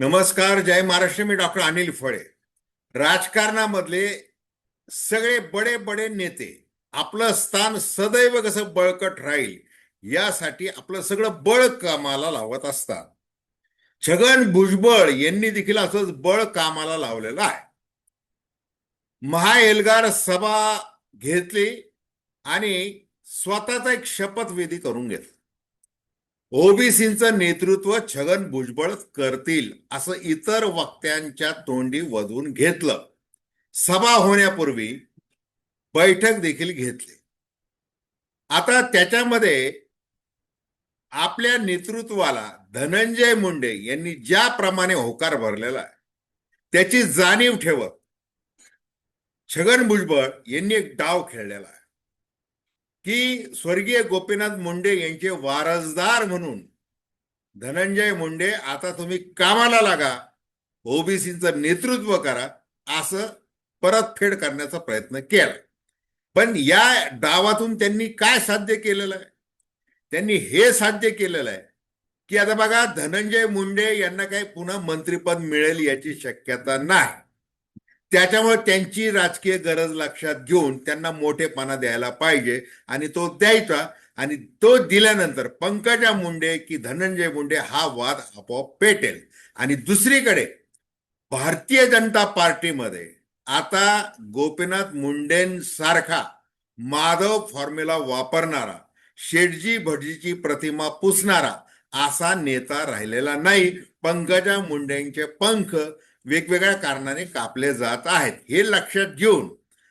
नमस्कार जय महाराष्ट्र. मी डॉक्टर अनिल फळे. राजकारणामधले सगळे बडे बडे नेते आपलं स्थान सदैव कसं बळकट राहील यासाठी आपलं सगळं बळ कामाला लावत असतात. छगन भुजबळ यांनी देखील असंच बळ कामाला लावलेलं आहे. महाएल्गार सभा घेतली आणि स्वतःचा एक शपथविधी करून घेतला. ओबीसीचं नेतृत्व छगन भुजबळ करतील असं इतर वक्त्यांच्या तोंडी वधून घेतलं. सभा होण्यापूर्वी बैठक देखील घेतली. आता त्याच्यामध्ये आपल्या नेतृत्वाला धनंजय मुंडे यांनी ज्याप्रमाणे होकार भरलेला आहे त्याची जाणीव ठेवत छगन भुजबळ यांनी एक डाव खेळलेला आहे. की स्वर्गीय गोपीनाथ मुंडे यांचे वारसदार म्हणून धनंजय मुंडे आता तुम्ही कामाला लागा ओबीसीचं नेतृत्व करा असं परतफेड करण्याचा प्रयत्न केला. पण या डावातून त्यांनी काय साध्य केलेलं आहे? त्यांनी हे साध्य केलेलं आहे की आता बघा धनंजय मुंडे यांना काही पुन्हा मंत्रिपद मिळेल याची शक्यता नाही. त्याच्यामुळे त्यांची राजकीय गरज लक्षात घेऊन त्यांना मोठेपणा द्यायला पाहिजे आणि तो द्यायचा. आणि तो दिल्यानंतर पंकजा मुंडे की धनंजय मुंडे हा वाद आपोआप पेटेल. आणि दुसरीकडे भारतीय जनता पार्टीमध्ये आता गोपीनाथ मुंडेंसारखा माधव फॉर्म्युला वापरणारा शेटजी भटजीची प्रतिमा पुसणारा असा नेता राहिलेला नाही. पंकजा मुंडेंचे पंख वेगवेगळ्या कारणाने कापले जात आहेत. हे लक्षात घेऊन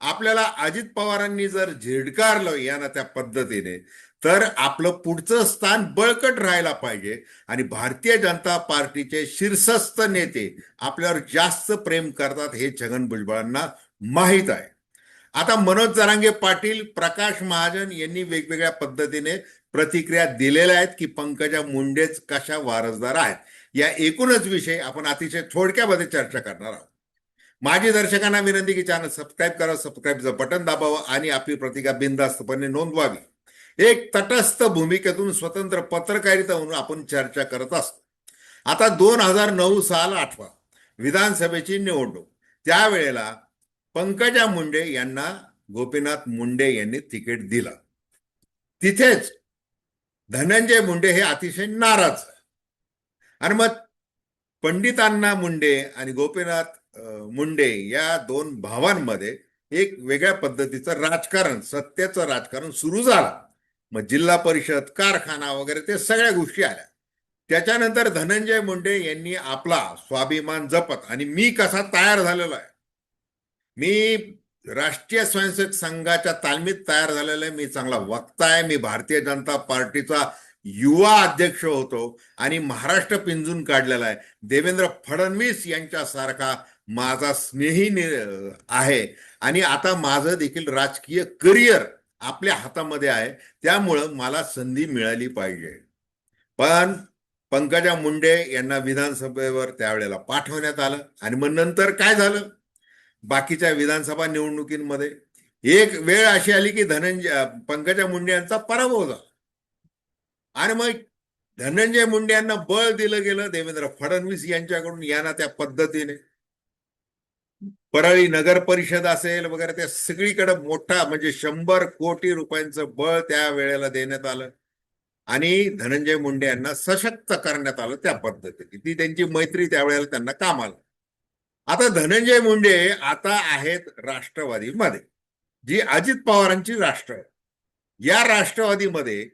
आपल्याला अजित पवारांनी जर झिडकारलं ना त्या पद्धतीने तर आपलं पुढचं स्थान बळकट राहायला पाहिजे आणि भारतीय जनता पार्टीचे शीर्षस्थ नेते आपल्यावर जास्त प्रेम करतात हे छगन भुजबळांना माहीत आहे. आता मनोज जरांगे पाटील प्रकाश महाजन यांनी वेगवेगळ्या पद्धतीने प्रतिक्रिया दिलेल्या आहेत की पंकजा मुंडेच कशा वारसदार आहेत. या एकूणच विषय आपण अतिशय थोडक्यामध्ये चर्चा करणार आहोत. माझी दर्शकांना विनंती की चॅनल सबस्क्राईब करा सबस्क्राईबचं बटन दाबावं आणि आपली प्रतिका बिनधास्तपणे नोंदवावी. एक तटस्थ भूमिकेतून स्वतंत्र पत्रकारिता म्हणून आपण चर्चा करत असतो. आता दोन हजार नऊ साल आठवा. विधानसभेची निवडणूक. त्यावेळेला पंकजा मुंडे यांना गोपीनाथ मुंडे यांनी तिकीट दिलं. तिथेच धनंजय मुंडे हे अतिशय नाराज आहे. आणि मग पंडितांना मुंडे आणि गोपीनाथ मुंडे या दोन भावांमध्ये एक वेगळ्या पद्धतीचं राजकारण सत्तेचं राजकारण सुरू झालं. मग जिल्हा परिषद कारखाना वगैरे ते सगळ्या गोष्टी आल्या. त्याच्यानंतर धनंजय मुंडे यांनी आपला स्वाभिमान जपत आणि मी कसा तयार झालेलो आहे? मी राष्ट्रीय स्वयंसेवक संघाच्या तालमीत तयार झालेला आहे. मी चांगला वक्ता आहे. मी भारतीय जनता पार्टीचा युवा अध्यक्ष होतो आणि महाराष्ट्र पिंजून काढलेला आहे. देवेंद्र फडणवीस यांच्यासारखा माझा स्नेही आहे. आणि आता माझं देखील राजकीय करिअर आपल्या हातामध्ये आहे. त्यामुळं मला संधी मिळाली पाहिजे. पण पंकजा मुंडे यांना विधानसभेवर त्यावेळेला पाठवण्यात आलं. आणि मग नंतर काय झालं? बाकीच्या विधानसभा निवडणुकींमध्ये एक वेळ अशी आली की धनंजय पंकजा मुंडे यांचा पराभव झाला. आणि मग धनंजय मुंडे यांना बळ दिलं गेलं देवेंद्र फडणवीस यांच्याकडून यांना त्या पद्धतीने. परळी नगर परिषद असेल वगैरे त्या सगळीकडे मोठा म्हणजे शंभर कोटी रुपयांचं बळ त्या वेळेला देण्यात आलं. आणि धनंजय मुंडे यांना सशक्त करण्यात आलं त्या पद्धतीने. ती त्यांची मैत्री त्यावेळेला त्यांना काम आलं आता धनंजय मुंडे आता आहेत राष्ट्रवादीमध्ये. जी अजित पवारांची राष्ट्र या राष्ट्रवादीमध्ये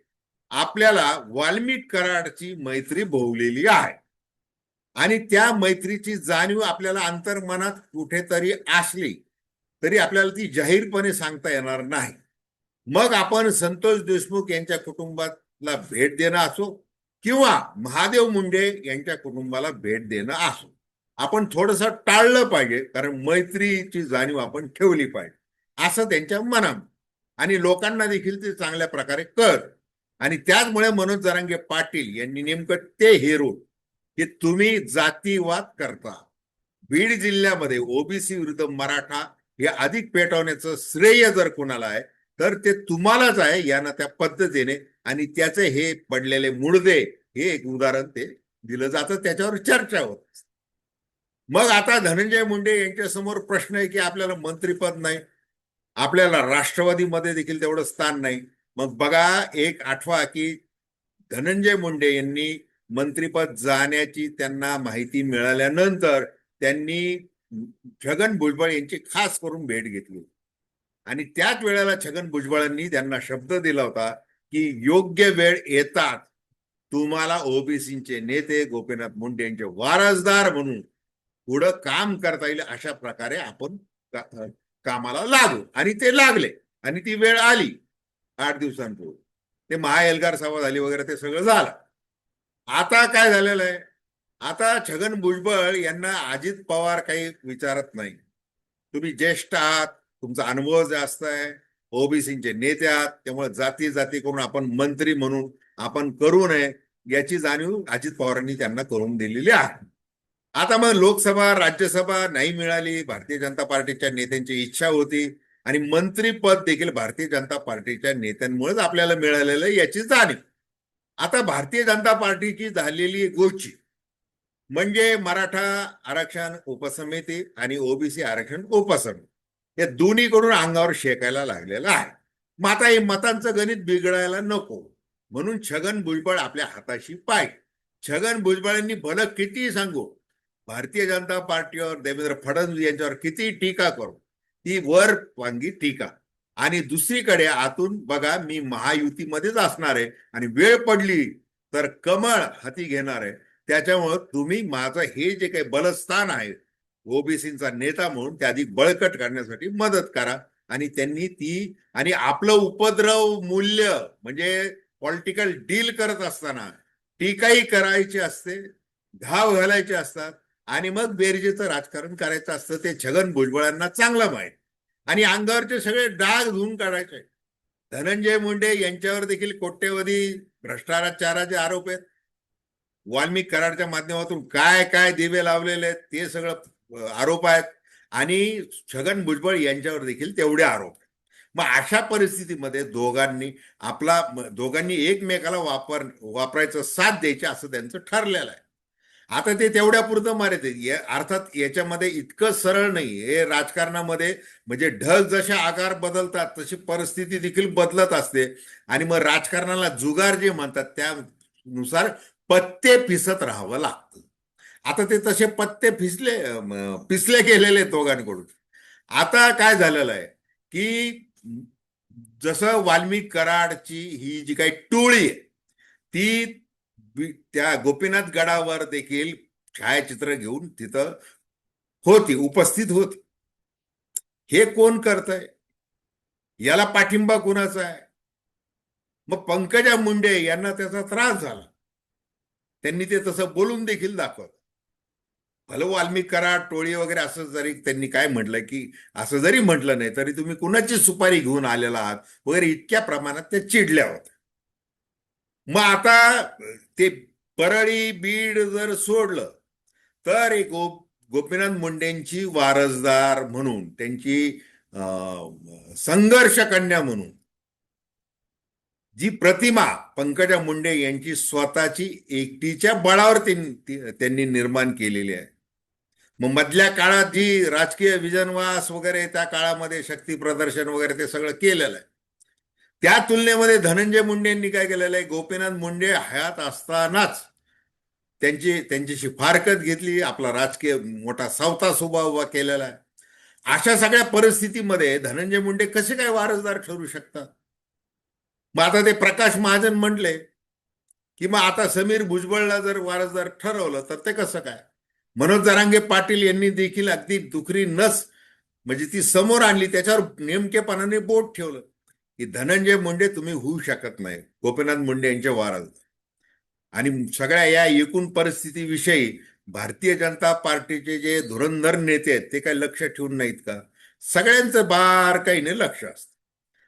आपल्याला वाल्मिक कराडची मैत्री भोवलेली आहे. आणि त्या मैत्रीची जाणीव आपल्याला अंतर्मनात कुठेतरी असली तरी आपल्याला ती जाहीरपणे सांगता येणार नाही. मग आपण संतोष देशमुख यांच्या कुटुंबाला भेट देणं असो किंवा महादेव मुंडे यांच्या कुटुंबाला भेट देणं असो. आपण थोडस टाळलं पाहिजे कारण मैत्रीची जाणीव आपण ठेवली पाहिजे. असं त्यांच्या मनात आणि लोकांना देखील ते चांगल्या प्रकारे कर आणि त्याचमुळे मनोज जरांगे पाटील यांनी नेमकं ते हेरो की तुम्ही जातीवाद करता. बीड जिल्ह्यामध्ये ओबीसी विरुद्ध मराठा हे अधिक पेटवण्याचं श्रेय जर कोणाला आहे तर ते तुम्हालाच आहे यांना त्या पद्धतीने आणि त्याचे हे पडलेले मुळदे हे एक उदाहरण ते दिलं जातं त्याच्यावर चर्चा होत मग आता धनंजय मुंडे यांच्यासमोर प्रश्न आहे की आपल्याला मंत्रीपद नाही आपल्याला राष्ट्रवादीमध्ये देखील तेवढं स्थान नाही मग बघा एक आठवा की धनंजय मुंडे यांनी मंत्रीपद जाण्याची त्यांना माहिती मिळाल्यानंतर त्यांनी छगन भुजबळ यांची खास करून भेट घेतली. आणि त्याच वेळेला छगन भुजबळांनी त्यांना शब्द दिला होता की योग्य वेळ येतात. तुम्हाला ओबीसीचे नेते गोपीनाथ मुंडे यांचे वारसदार म्हणून पुढं काम करता येईल अशा प्रकारे आपण का- कामाला लागू. आणि ते लागले. आणि ती वेळ आली. आठ दिवसांपूर्वी. ते महाएल्गार सभा झाली वगैरे ते सगळं झालं. आता काय झालेलं आहे? आता छगन भुजबळ यांना अजित पवार काही विचारत नाही. तुम्ही ज्येष्ठ आहात तुमचा अनुभव जास्त आहे. ओबीसीचे नेते आहात त्यामुळे जाती जाती करून आपण मंत्री म्हणून आपण करू नये याची जाणीव अजित पवारांनी त्यांना करून दिलेली आहे. आता मग लोकसभा राज्यसभा नाही मिळाली. भारतीय जनता पार्टीच्या नेत्यांची इच्छा होती. आणि मंत्रीपद देखील भारतीय जनता पार्टीच्या नेत्यांमुळेच आपल्याला मिळालेलं आहे याची जाणीव. आता भारतीय जनता पार्टीची झालेली गोष्टी म्हणजे मराठा आरक्षण उपसमिती आणि ओबीसी आरक्षण उपसमिती या दोन्हीकडून अंगावर शेकायला लागलेलं आहे. मग आता हे मतांचं गणित बिघडायला नको म्हणून छगन भुजबळ आपल्या हाताशी पाय. छगन भुजबळांनी भलं किती सांगू भारतीय जनता पार्टीवर देवेंद्र फडणवीस यांच्यावर किती टीका करू ती वर वांगी टीका आणि दुसरीकडे आतून बघा मी महायुतीमध्येच असणार आहे आणि वेळ पडली तर कमळ हाती घेणार आहे. त्याच्यामुळं तुम्ही माझं हे जे काही बलस्थान आहे ओबीसीचा नेता म्हणून ते अधिक बळकट करण्यासाठी मदत करा. आणि त्यांनी ती आणि आपलं उपद्रव मूल्य म्हणजे पॉलिटिकल डील करत असताना टीकाही करायची असते घाव घालायचे असतात. आणि मग बेरजेचं राजकारण करायचं असतं ते छगन भुजबळांना चांगलं माहीत. आणि अंगावरचे सगळे डाग धुवून काढायचे. धनंजय मुंडे यांच्यावर देखील कोट्यवधी भ्रष्टाचाराचे आरोप आहेत. वाल्मिक कराडच्या माध्यमातून काय काय दिवे लावलेले आहेत ते सगळं आरोप आहेत. आणि छगन भुजबळ यांच्यावर देखील तेवढे आरोप आहेत. मग अशा परिस्थितीमध्ये दोघांनी आपला दोघांनी एकमेकाला वापर वापरायचं साथ द्यायचे असं त्यांचं ठरलेलं आहे. आता ते तेवढ्या पुरतं मारत अर्थात याच्यामध्ये इतकं सरळ नाही हे राजकारणामध्ये म्हणजे ढग जसे आकार बदलतात तशी परिस्थिती देखील बदलत असते. आणि मग राजकारणाला जुगार जे म्हणतात त्यानुसार पत्ते पिसत राहावं लागतं. आता ते तसे पत्ते फिसले पिसले गेलेले दोघांकडून. आता काय झालेलं आहे की जसं वाल्मिक कराडची ही जी काही टोळी आहे ती त्या गोपीनाथ गडावर देखील छायाचित्र घेऊन तिथं होती उपस्थित होती. हे कोण करतंय? याला पाठिंबा कुणाचा आहे? मग पंकजा मुंडे यांना त्याचा त्रास झाला. त्यांनी ते तसं बोलून देखील दाखवलं. भलं वाल्मिक करा टोळी वगैरे असं जरी त्यांनी काय म्हटलं की असं जरी म्हटलं नाही तरी तुम्ही कुणाची सुपारी घेऊन आलेला आहात? वगैरे इतक्या प्रमाणात त्या चिडल्या होत्या. मग आता ते परळी बीड जर सोडलं तर एक गोपीनाथ मुंडेंची वारसदार म्हणून त्यांची अं, संघर्ष कन्या म्हणून जी प्रतिमा पंकजा मुंडे यांची स्वतःची एकटीच्या बळावर त्यांनी त्यांनी निर्माण केलेली आहे. मग मधल्या काळात जी राजकीय विजनवास वगैरे त्या काळामध्ये शक्ती प्रदर्शन वगैरे ते सगळं केलेलं आहे. त्या तुलनेमध्ये धनंजय मुंडे यांनी काय केलेलं आहे? गोपीनाथ मुंडे हयात असतानाच त्यांची त्यांच्याशी फारकत घेतली आपला राजकीय मोठा सावता उभा उभा केलेला आहे. अशा सगळ्या परिस्थितीमध्ये धनंजय मुंडे कसे काय वारसदार ठरू शकतात? मग आता ते प्रकाश महाजन म्हटले की मग आता समीर भुजबळला जर वारसदार ठरवलं तर ते कसं काय? मनोज जरांगे पाटील यांनी देखील अगदी दुखरी नस म्हणजे ती समोर आणली त्याच्यावर नेमकेपणाने बोट ठेवलं. की धनंजय मुंडे तुम्ही होऊ शकत नाही. गोपीनाथ मुंडे यांच्या वारात आणि सगळ्या या एकूण परिस्थितीविषयी भारतीय जनता पार्टीचे जे धुरंधर नेते आहेत ते काही लक्ष ठेवून नाहीत का? सगळ्यांचं बारकाईने लक्ष असतं.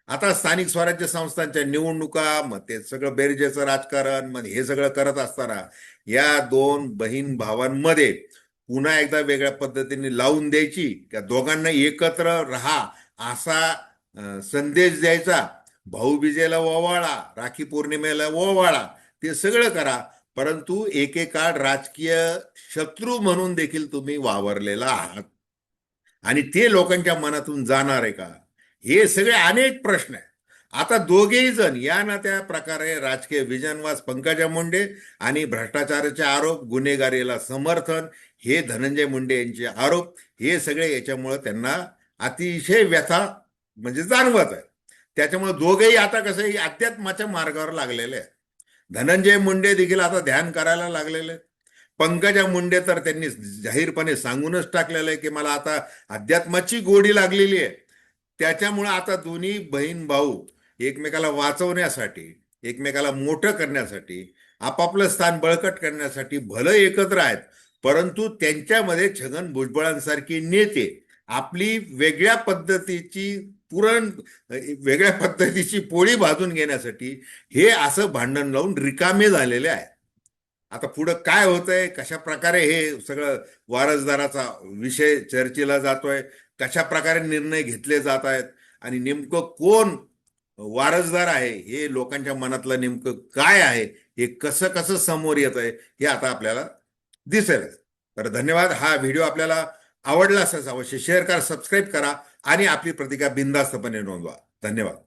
आता स्थानिक स्वराज्य संस्थांच्या निवडणुका मग ते सगळं बेरजेचं राजकारण मग हे सगळं करत असताना या दोन बहीण भावांमध्ये पुन्हा एकदा वेगळ्या पद्धतीने लावून द्यायची त्या दोघांना एकत्र राहा असा संदेश द्यायचा. भाऊबीजेला ओवाळा राखी पौर्णिमेला ओवाळा ते सगळं करा. परंतु एकेकाळ राजकीय शत्रू म्हणून देखील तुम्ही वावरलेला आहात. आणि ते लोकांच्या मनातून जाणार आहे का? हे सगळे अनेक प्रश्न आहेत. आता दोघेही जण या ना त्या प्रकारे राजकीय विजनवास पंकजा मुंडे आणि भ्रष्टाचाराचे आरोप गुन्हेगारीला समर्थन हे धनंजय मुंडे यांचे आरोप हे सगळे याच्यामुळे त्यांना अतिशय व्यथा म्हणजे जाणवत आहे. त्याच्यामुळे दोघेही आता कसं आहे, अध्यात्माच्या मार्गावर लागलेले आहेत. धनंजय मुंडे देखील आता ध्यान करायला लागलेले आहेत. पंकजा मुंडे तर त्यांनी जाहीरपणे सांगूनच टाकलेलं आहे की मला आता अध्यात्माची गोडी लागलेली आहे. त्याच्यामुळे आता दोन्ही बहीण भाऊ एकमेकाला वाचवण्यासाठी एकमेकाला मोठं करण्यासाठी आपापलं स्थान बळकट करण्यासाठी भलं एकत्र आहेत. परंतु त्यांच्यामध्ये छगन भुजबळांसारखी नेते आपली वेगळ्या पद्धतीची पुरण वेगळ्या पद्धतीची पोळी भाजून घेण्यासाठी हे असं भांडण लावून रिकामे झालेले आहे आता पुढं काय होतंय? कशा प्रकारे हे सगळं वारसदाराचा विषय चर्चेला जातोय? कशा प्रकारे निर्णय घेतले जात आहेत? आणि नेमकं कोण वारसदार आहे? हे लोकांच्या मनातलं नेमकं काय आहे? हे कसं कसं समोर येत आहे? हे आता आपल्याला दिसेल तर धन्यवाद. हा व्हिडिओ आपल्याला आवडला असं अवश्य शेअर करा सबस्क्राईब करा. आणि आपली प्रतिका बिंदास्तपणे नोंदवा. धन्यवाद.